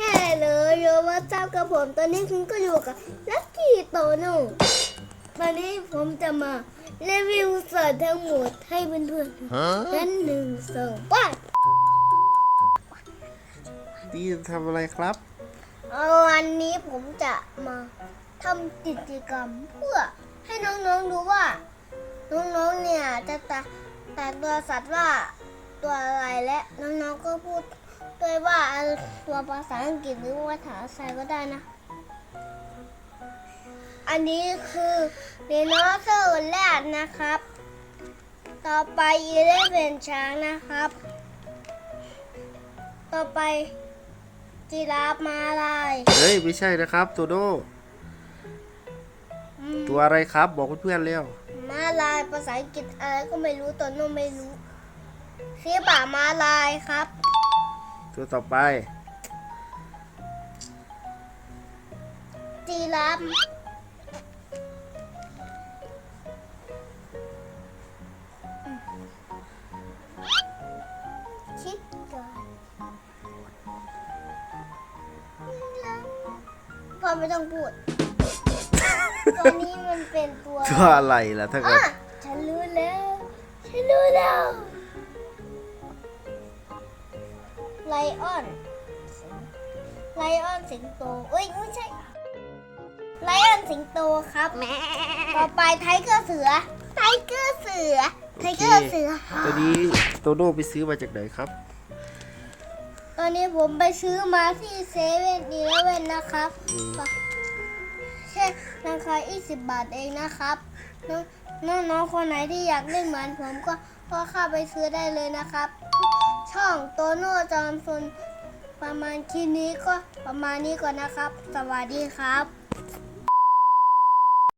ฮัลโหลโยว่าทราบกับผมตอนนี้คุณก็อยู่กับลักกี้โตโน่ตอนนี้ผมจะมารีวิวสดทั้งหมดให้เพื่อนๆนั้นหนึ่งสองไป้าตีทำอะไรครับวันนี้ผมจะมาทำกิจกรรมเพื่อให้น้องๆดูว่า น้องๆเนี่ยจะแต่แต่ตัวสัตว์ว่า ตัวอะไรและน้องๆก็พูดด้วยว่าตัวภาษาอังกฤษหรือว่าภาษาไทยก็ได้นะ อันนี้คือเดโนเสาร์แรกนะครับ ต่อไปอีเลฟเวนช้างนะครับ ต่อไปจีราฟมาลายเฮ้ย ไม่ใช่นะครับโตโน่อืมตัวอะไรครับ บอกเพื่อนๆเร็วมาลายภาษาอังกฤษอะไรก็ไม่รู้ตัวโน้ไม่รู้ ซีบ่ามาลายครับ ตัวต่อไปจีราฟคิดก่อนพ่อไม่ต้องพูด ตัวนี้มันเป็นตัว ตัวอะไรล่ะถ้าเกิอะดฉันรู้แล้ว ฉันรู้แล้ว ไลออนไลออนสิงโตเอ้ยไม่ใช่ไลออนสิงโตครับต่อไปไทเกอร์เสือ ไทเกอร์เสือ ไทเกอร์เสือ ตัวนี้โตโน่ไปซื้อมาจากไหนครับ ตอนนี้ผมไปซื้อมาที่เซเว่นอีเลเว่นนะครับอืมใช่ราคา20 บาทเองนะครับน้องน้องๆคนไหนที่อยากเล่นเหมือนผมก็ก็เข้าไปซื้อได้เลยนะครับ ช่องโตโน่จอมซนประมาณคลิปนี้ก็ประมาณนี้ก่อนนะครับ สวัสดีครับ